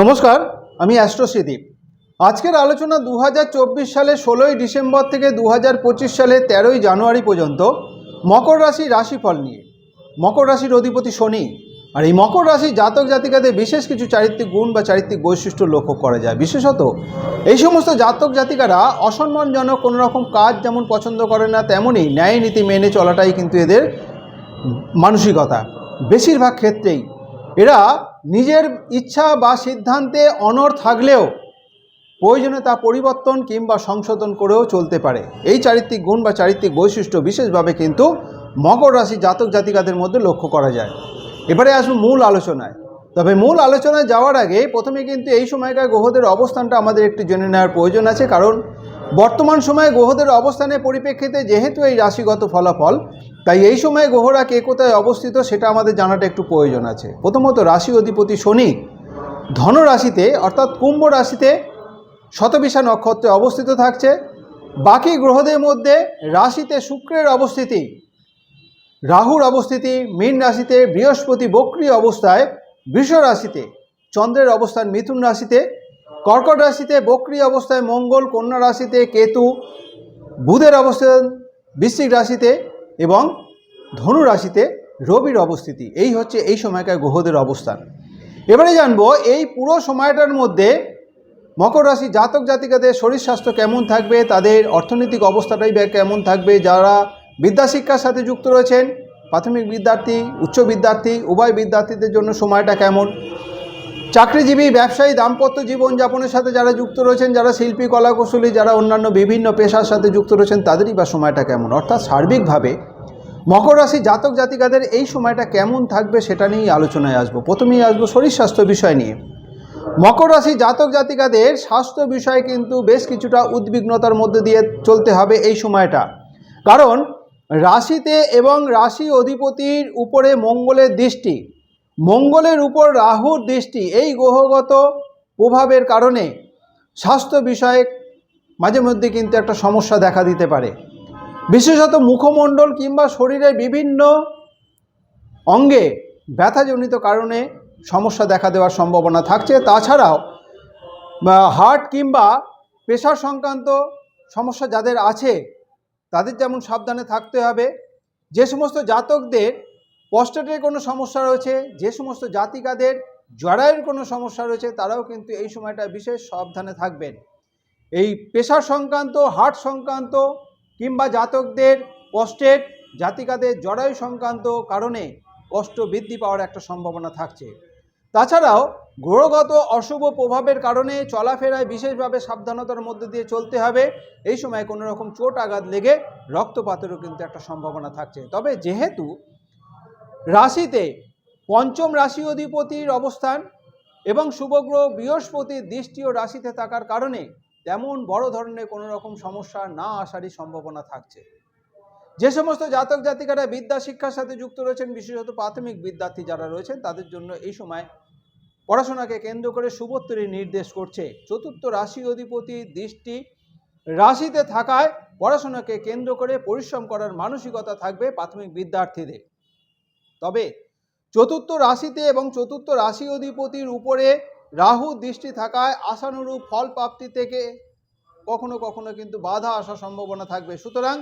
নমস্কার, আমি অ্যাস্ট্রোসিদীপ আজকের আলোচনা দু হাজার চব্বিশ সালে ষোলোই ডিসেম্বর থেকে দু হাজার পঁচিশ সালে তেরোই জানুয়ারি পর্যন্ত মকর রাশি রাশিফল নিয়ে। মকর রাশির অধিপতি শনি, আর এই মকর রাশি জাতক জাতিকাদের বিশেষ কিছু চারিত্রিক গুণ বা চারিত্রিক বৈশিষ্ট্য লক্ষ্য করা যায়। বিশেষত, এই সমস্ত জাতক জাতিকারা অসম্মানজনক কোনো রকম কাজ যেমন পছন্দ করে না, তেমনই ন্যায় নীতি মেনে চলাটাই কিন্তু এদের মানসিকতা। বেশিরভাগ ক্ষেত্রেই নিজের ইচ্ছা বা সিদ্ধান্তে অনড় থাকলেও প্রয়োজনে তা পরিবর্তন কিংবা সংশোধন করেও চলতে পারে। এই চারিত্রিক গুণ বা চারিত্রিক বৈশিষ্ট্য বিশেষভাবে কিন্তু মকর রাশি জাতক জাতিকাদের মধ্যে লক্ষ্য করা যায়। এবারে আসুন মূল আলোচনায়। তবে মূল আলোচনায় যাওয়ার আগে প্রথমে কিন্তু এই সময়কার গ্রহদের অবস্থানটা আমাদের একটু জেনে নেওয়ার প্রয়োজন আছে, কারণ বর্তমান সময়ে গ্রহদের অবস্থানের পরিপ্রেক্ষিতে যেহেতু এই রাশিগত ফলাফল তাই এই সময়ে গ্রহরা কে কোথায় অবস্থিত সেটা আমাদের জানাটা একটু প্রয়োজন আছে। প্রথমত রাশি অধিপতি শনি ধনরাশিতে অর্থাৎ কুম্ভ রাশিতে শতবিশা নক্ষত্রে অবস্থিত থাকছে। বাকি গ্রহদের মধ্যে রাশিতে শুক্রের অবস্থিতি, রাহুর অবস্থিতি, মীন রাশিতে বৃহস্পতি বক্রী অবস্থায়, বৃষ রাশিতে চন্দ্রের অবস্থান মিথুন রাশিতে, কর্কট রাশিতে বক্রী অবস্থায় মঙ্গল, কন্যা রাশিতে কেতু, বুধের অবস্থান বৃশ্চিক রাশিতে এবং ধনু রাশিতে রবির অবস্থিতি। এই হচ্ছে এই সময়কার গ্রহদের অবস্থান। এবারে জানব এই পুরো সময়টার মধ্যে মকর রাশি জাতক জাতিকাদের শরীর স্বাস্থ্য কেমন থাকবে, তাদের অর্থনৈতিক অবস্থাটাই কেমন থাকবে, যারা বিদ্যাশিক্ষার সাথে যুক্ত রয়েছেন, প্রাথমিক বিদ্যার্থী, উচ্চ বিদ্যার্থী, উভয় বিদ্যার্থীদের জন্য সময়টা কেমন? চাকরিজীবী, ব্যবসায়ী, দাম্পত্য জীবনযাপনের সাথে যারা যুক্ত রয়েছেন, যারা শিল্পী, কলাকুশলী, যারা অন্যান্য বিভিন্ন পেশার সাথে যুক্ত রয়েছেন, তাদেরই বা সময়টা কেমন? অর্থাৎ সার্বিকভাবে মকর রাশি জাতক জাতিকাদের এই সময়টা কেমন থাকবে সেটা নিয়েই আলোচনায় আসব। প্রথমেই আসব শরীর স্বাস্থ্য বিষয় নিয়ে। মকর রাশি জাতক জাতিকাদের স্বাস্থ্য বিষয়ে কিন্তু বেশ কিছুটা উদ্বিগ্নতার মধ্যে দিয়ে চলতে হবে এই সময়টা। কারণ রাশিতে এবং রাশি অধিপতির উপরে মঙ্গলের দৃষ্টি মঙ্গলের উপর রাহুর দৃষ্টি এই গ্রহগত প্রভাবের কারণে স্বাস্থ্য বিষয়ে মাঝে মধ্যে কিন্তু একটা সমস্যা দেখা দিতে পারে। বিশেষত মুখমণ্ডল কিংবা শরীরের বিভিন্ন অঙ্গে ব্যথাজনিত কারণে সমস্যা দেখা দেওয়ার সম্ভাবনা থাকছে। তাছাড়াও হার্ট কিংবা প্রেশার সংক্রান্ত সমস্যা যাদের আছে, তাদের যেমন সাবধানে থাকতে হবে। যে সমস্ত জাতকদের প্রস্টেটের কোনো সমস্যা রয়েছে, যে সমস্ত জাতিকাদের জরায়ের কোনো সমস্যা রয়েছে, তারাও কিন্তু এই সময়টা বিশেষ সাবধানে থাকবেন। এই প্রেশার সংক্রান্ত হার্ট সংক্রান্ত কিংবা জাতকদের প্রস্টেট জাতিকাদের জরায়ু সংক্রান্ত কারণে কষ্ট বৃদ্ধি পাওয়ার একটা সম্ভাবনা থাকছে। তাছাড়াও গ্রহগত অশুভ প্রভাবের কারণে চলাফেরায় বিশেষভাবে সাবধানতার মধ্যে দিয়ে চলতে হবে। এই সময় কোনো রকম চোট আঘাত লেগে রক্তপাতেরও কিন্তু একটা সম্ভাবনা থাকছে। তবে যেহেতু রাশিতে পঞ্চম রাশি অধিপতির অবস্থান এবং শুভগ্রহ বৃহস্পতির দৃষ্টিও রাশিতে থাকার কারণে তেমন বড় ধরনের কোনো রকম সমস্যা না আসারই সম্ভাবনা থাকছে। যে সমস্ত জাতক জাতিকারা বিদ্যা শিক্ষার সাথে যুক্ত রয়েছেন, বিশেষত প্রাথমিক বিদ্যার্থী যারা রয়েছেন, তাদের জন্য এই সময় পড়াশোনাকে কেন্দ্র করে শুভত্তরী নির্দেশ করছে। চতুর্থ রাশি অধিপতি দৃষ্টি রাশিতে থাকায় পড়াশোনাকে কেন্দ্র করে পরিশ্রম করার মানসিকতা থাকবে প্রাথমিক বিদ্যার্থীদের। তবে চতুর্থ রাশিতে এবং চতুর্থ রাশি অধিপতির উপরে রাহু দৃষ্টি থাকায় আশানুরূপ ফল প্রাপ্তি থেকে কখনো কখনো কিন্তু বাধা আসার সম্ভাবনা থাকবে। সুতরাং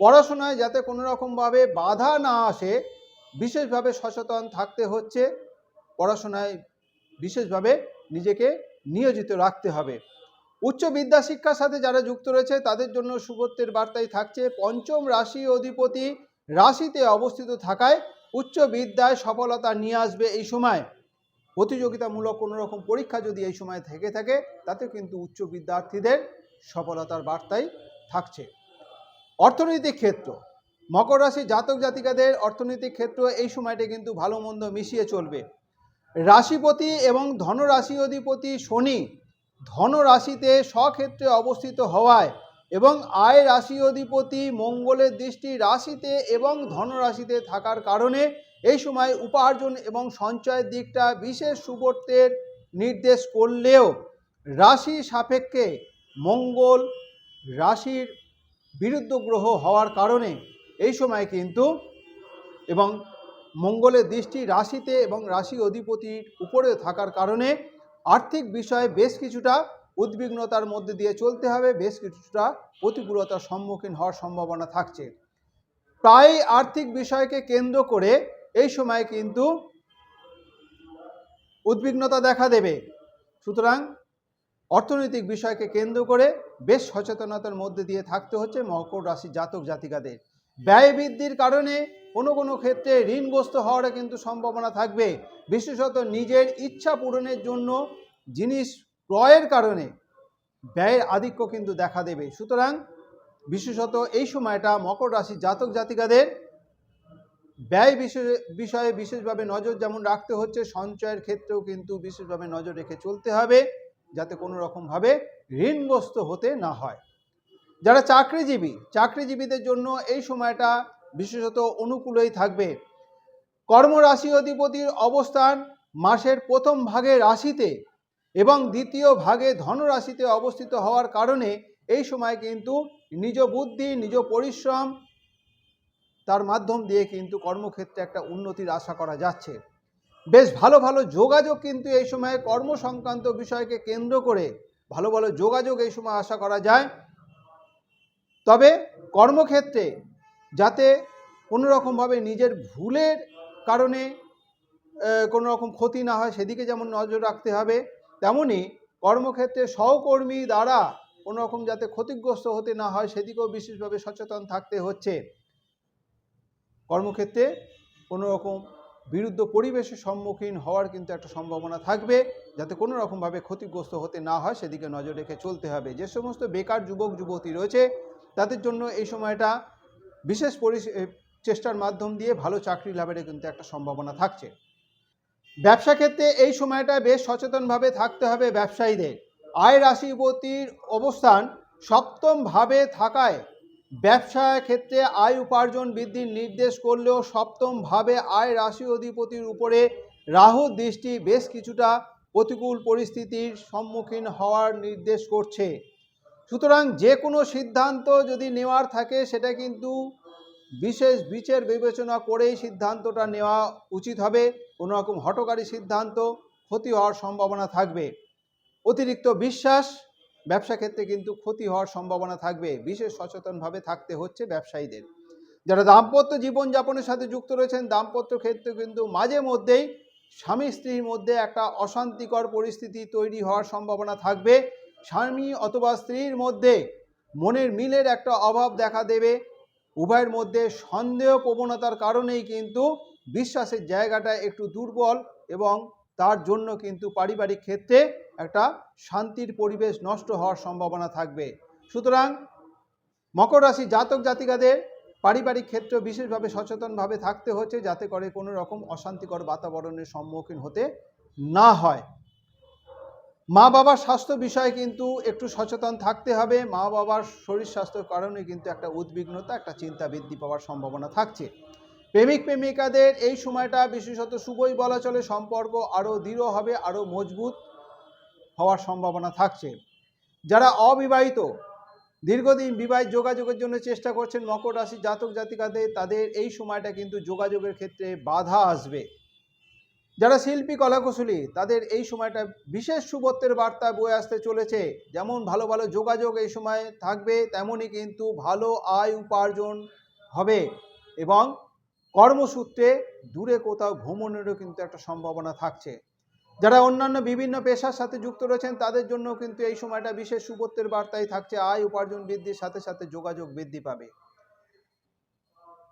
পড়াশোনায় যাতে কোনো রকমভাবে বাধা না আসে, বিশেষভাবে সচেতন থাকতে হচ্ছে। পড়াশোনায় বিশেষভাবে নিজেকে নিয়োজিত রাখতে হবে। উচ্চ বিদ্যা শিক্ষার সাথে যারা যুক্ত রয়েছে, তাদের জন্য সুগত্যের বার্তাই থাকছে, পঞ্চম রাশি অধিপতি রাশিতে অবস্থিত থাকায় উচ্চ বিদ্যায় সফলতা নিয়ে আসবে এই সময়। প্রতিযোগিতামূলক কোনো রকম পরীক্ষা যদি এই সময় থেকে থাকে, তাতে কিন্তু উচ্চ বিদ্যার্থীদের সফলতার বার্তাই থাকছে। অর্থনৈতিক ক্ষেত্র। মকর রাশি জাতক জাতিকাদের অর্থনৈতিক ক্ষেত্র এই সময়টা কিন্তু ভালো মন্দ মিশিয়ে চলবে। রাশিপতি এবং ধনরাশি অধিপতি শনি ধনরাশিতে স্বক্ষেত্রে অবস্থিত হওয়ায় এবং আয় রাশি অধিপতি মঙ্গলের দৃষ্টি রাশিতে এবং ধনরাশিতে থাকার কারণে এই সময় উপার্জন এবং সঞ্চয়ের দিকটা বিশেষ সুবর্তের নির্দেশ করলেও রাশি সাপেক্ষে মঙ্গল রাশির বিরুদ্ধ গ্রহ হওয়ার কারণে এই সময় কিন্তু এবং মঙ্গলের দৃষ্টি রাশিতে এবং রাশি অধিপতির উপরে থাকার কারণে আর্থিক বিষয়ে বেশ কিছুটা উদ্বিগ্নতার মধ্যে দিয়ে চলতে হবে, বেশ কিছুটা প্রতিকূলতার সম্মুখীন হওয়ার সম্ভাবনা থাকছে। প্রায় আর্থিক বিষয়কে কেন্দ্র করে এই সময় কিন্তু উদ্বিগ্নতা দেখা দেবে। সুতরাং অর্থনৈতিক বিষয়কে কেন্দ্র করে বেশ সচেতনতার মধ্যে দিয়ে থাকতে হচ্ছে মকর রাশি জাতক জাতিকাদের। ব্যয় বৃদ্ধির কারণে কোনো কোনো ক্ষেত্রে ঋণগ্রস্ত হওয়ার কিন্তু সম্ভাবনা থাকবে। বিশেষত নিজের ইচ্ছা পূরণের জন্য জিনিস ক্রয়ের কারণে ব্যয়ের আধিক্য কিন্তু দেখা দেবে। সুতরাং বিশেষত এই সময়টা মকর রাশি জাতক জাতিকাদের ব্যয় বিষয়ে বিষয়ে বিশেষভাবে নজর যেমন রাখতে হচ্ছে, সঞ্চয়ের ক্ষেত্রেও কিন্তু বিশেষভাবে নজর রেখে চলতে হবে, যাতে কোনো রকমভাবে ঋণগ্রস্ত হতে না হয়। যারা চাকরিজীবী, চাকরিজীবীদের জন্য এই সময়টা বিশেষত অনুকূলেই থাকবে। কর্মরাশি অধিপতির অবস্থান মাসের প্রথম ভাগে রাশিতে এবং দ্বিতীয় ভাগে ধনরাশিতে অবস্থিত হওয়ার কারণে এই সময় কিন্তু নিজ বুদ্ধি, নিজ পরিশ্রম তার মাধ্যম দিয়ে কিন্তু কর্মক্ষেত্রে একটা উন্নতির আশা করা যাচ্ছে। বেশ ভালো ভালো যোগাযোগ কিন্তু এই সময়ে কর্ম সংক্রান্ত বিষয়কে কেন্দ্র করে ভালো ভালো যোগাযোগ এই সময় আশা করা যায়। তবে কর্মক্ষেত্রে যাতে কোনো রকমভাবে নিজের ভুলের কারণে কোনো রকম ক্ষতি না হয়, সেদিকে যেমন নজর রাখতে হবে তেমনি কর্মক্ষেত্রে সহকর্মী দ্বারা কোনো রকম যাতে ক্ষতিগ্রস্ত হতে না হয়, সেদিকেও বিশেষভাবে সচেতন থাকতে হচ্ছে। কর্মক্ষেত্রে কোনো রকম বিরুদ্ধ পরিবেশের সম্মুখীন হওয়ার কিন্তু একটা সম্ভাবনা থাকবে, যাতে কোনো রকমভাবে ক্ষতিগ্রস্ত হতে না হয়, সেদিকে নজর রেখে চলতে হবে। যে সমস্ত বেকার যুবক, যুবতী রয়েছে, তাদের জন্য এই সময়টা বিশেষ চেষ্টার মাধ্যম দিয়ে ভালো চাকরি লাভের কিন্তু একটা সম্ভাবনা থাকছে। ব্যবসা ক্ষেত্রে এই সময়টা বেশ সচেতনভাবে থাকতে হবে ব্যবসায়ীদের। আয় রাশিপতির অবস্থান সপ্তমভাবে থাকায় ব্যবসা ক্ষেত্রে আয় উপার্জন বৃদ্ধির নির্দেশ করলেও সপ্তমভাবে আয় রাশি অধিপতির উপরে রাহু দৃষ্টি বেশ কিছুটা প্রতিকূল পরিস্থিতির সম্মুখীন হওয়ার নির্দেশ করছে। সুতরাং যে কোনো সিদ্ধান্ত যদি নেওয়ার থাকে, সেটা কিন্তু বিশেষ বিচার বিবেচনা করেই সিদ্ধান্তটা নেওয়া উচিত হবে। কোনো রকম হটকারী সিদ্ধান্ত ক্ষতি হওয়ার সম্ভাবনা থাকবে। অতিরিক্ত বিশ্বাস, ব্যবসা ক্ষেত্রে কিন্তু ক্ষতি হওয়ার সম্ভাবনা থাকবে। বিশেষ সচেতনভাবে থাকতে হচ্ছে ব্যবসায়ীদের। যারা দাম্পত্য জীবনযাপনের সাথে যুক্ত রয়েছেন, দাম্পত্য ক্ষেত্রে কিন্তু মাঝে মধ্যেই স্বামী, স্ত্রীর মধ্যে একটা অশান্তিকর পরিস্থিতি তৈরি হওয়ার সম্ভাবনা থাকবে। স্বামী অথবা স্ত্রীর মধ্যে মনের মিলের একটা অভাব দেখা দেবে। উভয়ের মধ্যে সন্দেহ প্রবণতার কারণেই কিন্তু বিশ্বাসের জায়গাটা একটু দুর্বল এবং তার জন্য কিন্তু পারিবারিক ক্ষেত্রে একটা শান্তির পরিবেশ নষ্ট হওয়ার সম্ভাবনা থাকবে। সুতরাং মকর রাশি জাতক জাতিকাদের পারিবারিক ক্ষেত্রে বিশেষভাবে সচেতনভাবে থাকতে হচ্ছে যাতে করে কোনো রকম অশান্তিকর বাতাবরণের সম্মুখীন হতে না হয়। মা বাবার স্বাস্থ্য বিষয়ে কিন্তু একটু সচেতন থাকতে হবে। মা বাবার শরীর স্বাস্থ্যের কারণে কিন্তু একটা উদ্বিগ্নতা, একটা চিন্তা বৃদ্ধি পাওয়ার সম্ভাবনা থাকছে। প্রেমিক প্রেমিকাদের এই সময়টা বিশেষত শুভই বলা চলে, সম্পর্ক আরও দৃঢ় হবে আরও মজবুত হওয়ার সম্ভাবনা থাকছে। যারা অবিবাহিত, দীর্ঘদিন বিবাহিত যোগাযোগের জন্য চেষ্টা করছেন মকর রাশি জাতক জাতিকাদের, তাদের এই সময়টা কিন্তু যোগাযোগের ক্ষেত্রে বাধা আসবে। যারা শিল্পী, কলাকুশলী, তাদের এই সময়টা বিশেষ শুভত্বের বার্তা বয়ে আসতে চলেছে। যেমন ভালো ভালো যোগাযোগ এই সময় থাকবে, তেমনই কিন্তু ভালো আয় উপার্জন হবে এবং কর্মসূত্রে দূরে কোথাও ভ্রমণেরও কিন্তু একটা সম্ভাবনা থাকছে। যারা অন্যান্য বিভিন্ন পেশার সাথে যুক্ত রয়েছেন, তাদের জন্য কিন্তু এই সময়টা বিশেষ শুভত্বের বার্তাই থাকছে। আয় উপার্জন বৃদ্ধির সাথে সাথে যোগাযোগ বৃদ্ধি পাবে।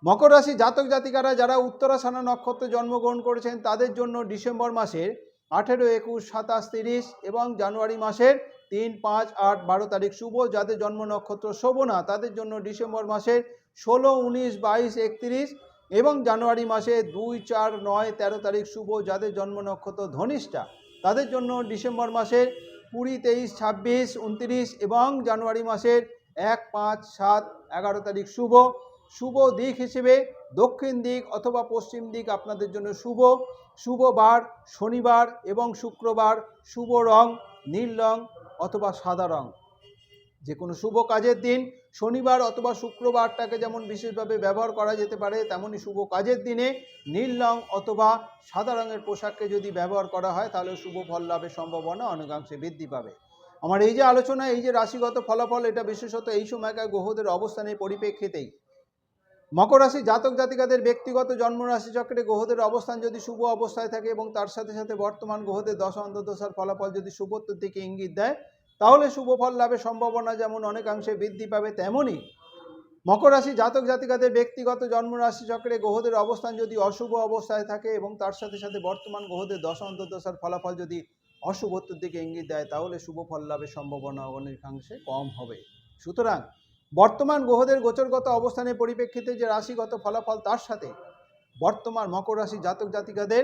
মকর রাশি জাতক জাতিকারা যারা উত্তরাসানা নক্ষত্রে জন্মগ্রহণ করেছেন, তাদের জন্য ডিসেম্বর মাসের আঠেরো, একুশ, সাতাশ, তিরিশ এবং জানুয়ারি মাসের তিন, পাঁচ, আট, বারো তারিখ শুভ। যাদের জন্ম নক্ষত্র শোভনা, তাদের জন্য ডিসেম্বর মাসের ষোলো, উনিশ, বাইশ, একত্রিশ এবং জানুয়ারি মাসে দুই, চার, নয়, তেরো তারিখ শুভ যাদের জন্ম নক্ষত্র ধনিষ্ঠা, তাদের জন্য ডিসেম্বর মাসের কুড়ি, তেইশ, ছাব্বিশ, উনত্রিশ এবং জানুয়ারি মাসের এক, পাঁচ, সাত, এগারো তারিখ শুভ। শুভ দিক হিসেবে দক্ষিণ দিক অথবা পশ্চিম দিক আপনাদের জন্য শুভ। শুভ বার শনিবার এবং শুক্রবার শুভ রং, নীল রং অথবা সাদা রং। যে কোনো শুভ কাজের দিন শনিবার অথবা শুক্রবারটাকে যেমন বিশেষভাবে ব্যবহার করা যেতে পারে, তেমনই শুভ কাজের দিনে নীল রং অথবা সাদা রঙের পোশাককে যদি ব্যবহার করা হয়, তাহলে শুভ ফল লাভের সম্ভাবনা অনেকাংশে বৃদ্ধি পাবে। আমার এই যে আলোচনা, এই যে রাশিগত ফলাফল, এটা বিশেষত এই সময়কার গ্রহদের অবস্থানের পরিপ্রেক্ষিতেই। মকর রাশি জাতক জাতিকাদের ব্যক্তিগত জন্ম রাশি চক্রে গ্রহদের অবস্থান যদি শুভ অবস্থায় থাকে এবং তার সাথে সাথে বর্তমান গ্রহদের দশ অন্তর্দশার ফলাফল যদি শুভত্বের দিকে ইঙ্গিত দেয় তাহলে শুভ ফল লাভের সম্ভাবনা যেমন অনেকাংশে বৃদ্ধি পাবে, তেমনই মকর রাশি জাতক জাতিকাদের ব্যক্তিগত জন্ম রাশি চক্রে গ্রহদের অবস্থান যদি অশুভ অবস্থায় থাকে এবং তার সাথে সাথে বর্তমান গ্রহদের দশ অন্তর্দশার ফলাফল যদি অশুভত্বের দিকে ইঙ্গিত দেয়, তাহলে শুভ ফল লাভের সম্ভাবনা অনেকাংশে কম হবে। সুতরাং বর্তমান গ্রহদের গোচরগত অবস্থানের পরিপ্রেক্ষিতে যে রাশিগত ফলাফল তার সাথে বর্তমান মকর রাশি জাতক জাতিকাদের